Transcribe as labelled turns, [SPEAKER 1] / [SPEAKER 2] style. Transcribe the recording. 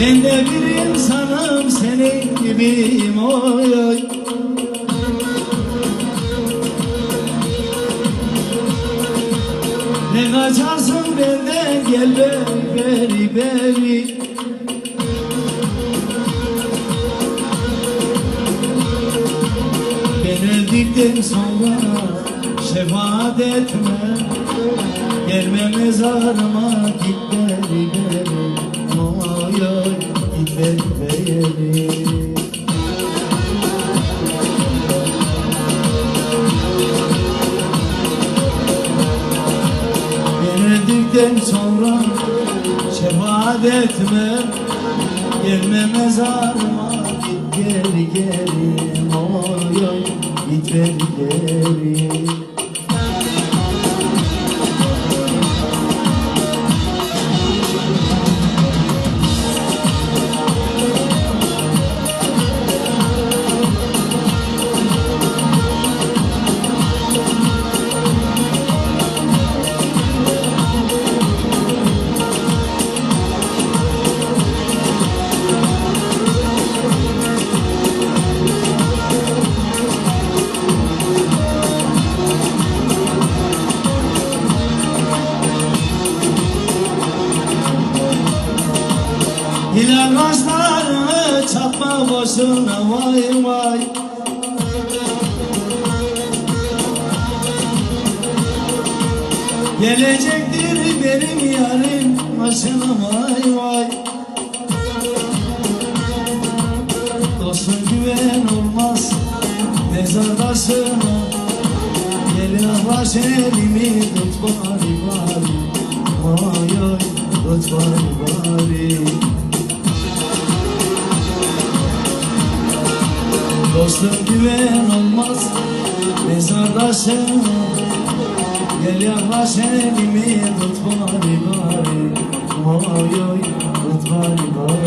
[SPEAKER 1] Ben de bir insanım senin gibiyim oy oy. Ne kaçarsın benden gel beri beri beri Ben öldükten sonra şefaat etme. Gelme mezarıma git beri beri Ben öldükten sonra şefaat etme. Gelme mezarıma. Git geri geri. Oy oy. Git geri geri Hilal başlarını çatma boşuna vay vay. Gelecektir benim yarım başına vay vay. Dostun güven olmaz mezardaşına. Gel yaklaş elimi tut bari bari. Vay oy tut bari bari Dostum güven olmaz Mezarda sen Gel yaklaş elimi Tut bari bari Oy oy tut bari bari